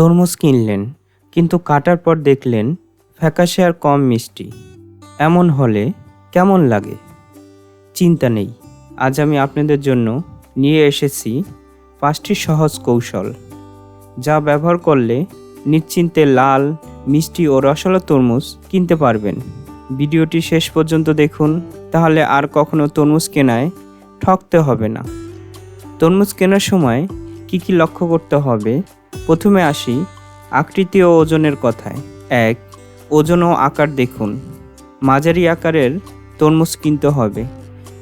তরমুজ কিনলেন, কিন্তু কাটার পর দেখলেন ফ্যাকাশে আর কম মিষ্টি। এমন হলে কেমন লাগে? চিন্তা নেই, আজ আমি আপনাদের জন্য নিয়ে এসেছি পাঁচটি সহজ কৌশল, যা ব্যবহার করলে নিশ্চিন্তে লাল, মিষ্টি ও রসালো তরমুজ কিনতে পারবেন। ভিডিওটি শেষ পর্যন্ত দেখুন, তাহলে আর কখনো তরমুজ কেনায় ঠকতে হবে না। তরমুজ কেনার সময় কি কি লক্ষ্য করতে হবে প্রথমে আসি আকৃতি ও ওজনের কথায়। এক, ওজন ও আকার দেখুন। মাঝারি আকারের তরমুজ কিনতে হবে,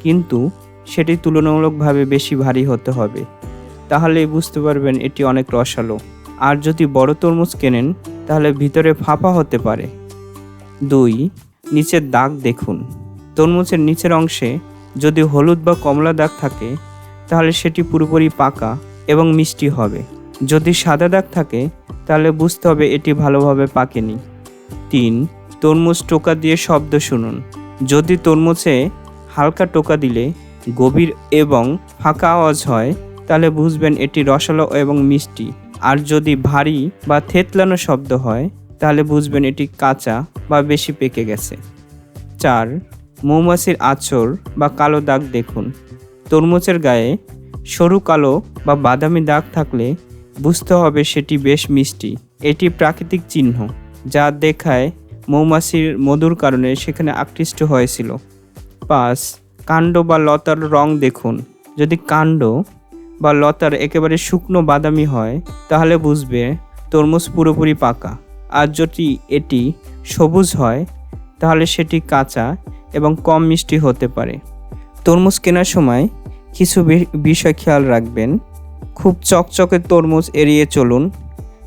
কিন্তু সেটি তুলনামূলকভাবে বেশি ভারী হতে হবে। তাহলেই বুঝতে পারবেন এটি অনেক রসালো। আর যদি বড় তরমুজ কেনেন, তাহলে ভিতরে ফাঁপা হতে পারে। দুই, নিচের দাগ দেখুন। তরমুজের নিচের অংশে যদি হলুদ বা কমলা দাগ থাকে, তাহলে সেটি পুরোপুরি পাকা এবং মিষ্টি হবে। যদি সাদা দাগ থাকে, তাহলে বুঝতে হবে এটি ভালোভাবে পাকেনি। তিন, তরমুজ টোকা দিয়ে শব্দ শুনুন। যদি তরমুজে হালকা টোকা দিলে গভীর এবং ফাঁকা আওয়াজ হয়, তাহলে বুঝবেন এটি রসালো এবং মিষ্টি। আর যদি ভারী বা থেতলানো শব্দ হয়, তাহলে বুঝবেন এটি কাঁচা বা বেশি পেকে গেছে। চার, মৌমাছির আঁচড় বা কালো দাগ দেখুন। তরমুজের গায়ে সরু কালো বা বাদামি দাগ থাকলে বুঝতে হবে সেটি বেশ মিষ্টি। এটি প্রাকৃতিক চিহ্ন, যা দেখায় মৌমাছির মধুর কারণে সেখানে আকৃষ্ট হয়েছিল। পাঁচ, কাণ্ড বা লতার রং দেখুন। যদি কাণ্ড বা লতার একেবারে শুকনো বাদামি হয়, তাহলে বুঝবে তরমুজ পুরোপুরি পাকা। আর যদি এটি সবুজ হয়, তাহলে সেটি কাঁচা এবং কম মিষ্টি হতে পারে। তরমুজ কেনার সময় কিছু বিষয় খেয়াল রাখবেন। খুব চকচকে তরমুজ এড়িয়ে চলুন,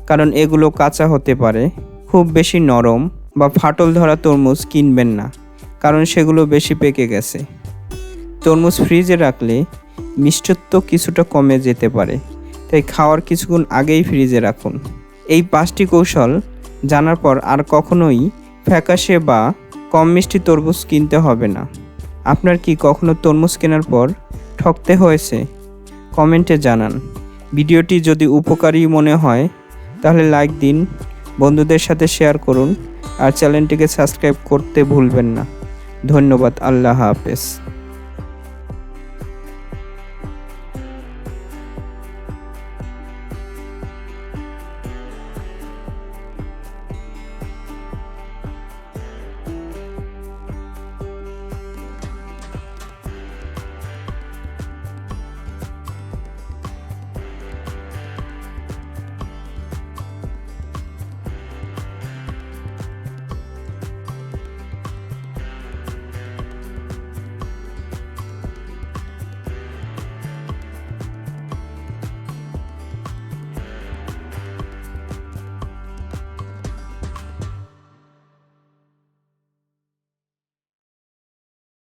কারণ এগুলো কাঁচা হতে পারে। খুব বেশি নরম বা ফাটল ধরা তরমুজ কিনবেন না, কারণ সেগুলো বেশি পেকে গেছে। তরমুজ ফ্রিজে রাখলে মিষ্টত্ব কিছুটা কমে যেতে পারে, তাই খাওয়ার কিছুক্ষণ আগেই ফ্রিজে রাখুন। এই পাঁচটি কৌশল জানার পর আর কখনোই ফ্যাকাশে বা কম মিষ্টি তরমুজ কিনতে হবে না। আপনার কি কখনো তরমুজ কেনার পর ঠকতে হয়েছে? কমেন্টে জানান। ভিডিওটি যদি উপকারী মনে হয়, তাহলে লাইক দিন, বন্ধুদের সাথে শেয়ার করুন, আর চ্যানেলটিকে সাবস্ক্রাইব করতে ভুলবেন না। ধন্যবাদ, আল্লাহ হাফেজ।